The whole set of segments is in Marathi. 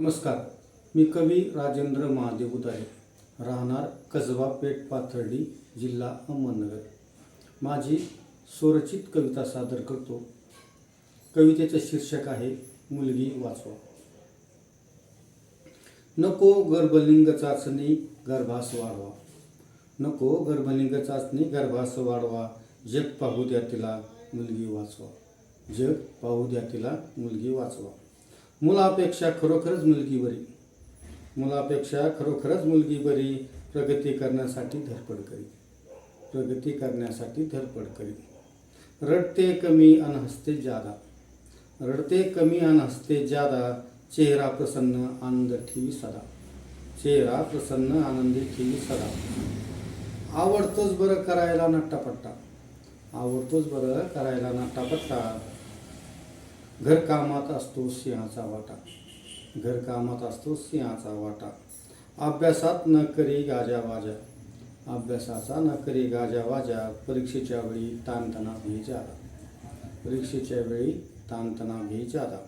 नमस्कार. मी कवी राजेंद्र महादेव उदारे राहणार कसबा पेठ पाथर्डी जिल्हा अहमदनगर. माझी स्वरचित कविता सादर करतो. कवितेचं शीर्षक आहे मुलगी वाचवा. नको गर्भलिंग चाचणी गर्भास वाढवा. नको गर्भलिंग चाचणी गर्भास वाढवा. जग पाहू द्या तिला मुलगी वाचवा. जग पाहू द्या तिला मुलगी वाचवा. मुलापेक्षा खरोखरच मुलगी बरी. मुलापेक्षा खरोखरच मुलगी बरी प्रगती करण्यासाठी धडपड करी. प्रगती करण्यासाठी धडपड करी. रडते कमी अन हसते जादा रडते कमी अन हसते जादा चेहरा प्रसन्न आनंद ठेवी सदा. चेहरा प्रसन्न आनंदी ठेवी सदा. आवडतोच बरं करायला नट्टापट्टा. आवडतोच बरं करायला नट्टापट्टा. घरकामात असतो सिंहाचा वाटा. घरकामात असतो सिंहाचा वाटा. अभ्यासात न करी गाजा वाजा. अभ्यासाचा न करी गाजा वाजा. परीक्षेच्या वेळी ताणतणाव घे जादा. परीक्षेच्या वेळी ताणतणाव घे जादा.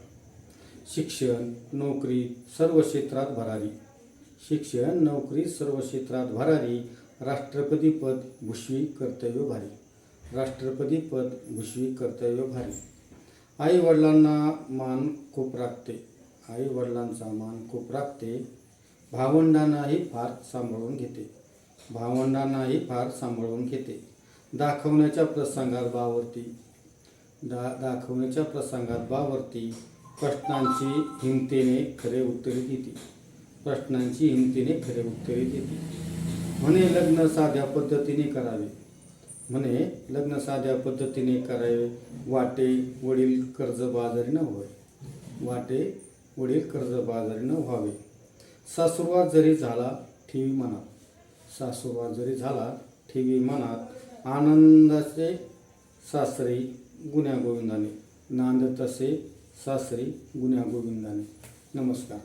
शिक्षण नोकरी सर्व क्षेत्रात भरारी शिक्षण नोकरी सर्व क्षेत्रात भरारी राष्ट्रपती पद कर्तव्य भारी. राष्ट्रपती पद कर्तव्य भारी. आई वडिलांना मान खूप राखते. आई वडिलांचा मान खूप राखते. भावंडांनाही फार सांभाळून घेते. भावंडांनाही फार सांभाळून घेते. दाखवण्याच्या प्रसंगात बावरती. दा दाखवण्याच्या प्रसंगात बावरती. प्रश्नांची हिमतीने खरे उत्तरे देते. प्रश्नांची हिमतीने खरे उत्तरे देते. म्हणे लग्न साध्या पद्धतीने करावे. म्हणे लग्न साध्या पद्धतीने करावे. वाटे वडील कर्जबाजारी न होय वाटे वडील कर्जबाजारी न व्हावे. सासुरवा जरी झाला ठेवी मनात. सासुरवाद जरी झाला ठेवी मनात आनंदाचे सासरी गुण्या गोविंदाने. नांद तसे सासरी गुण्या गोविंदाने. नमस्कार.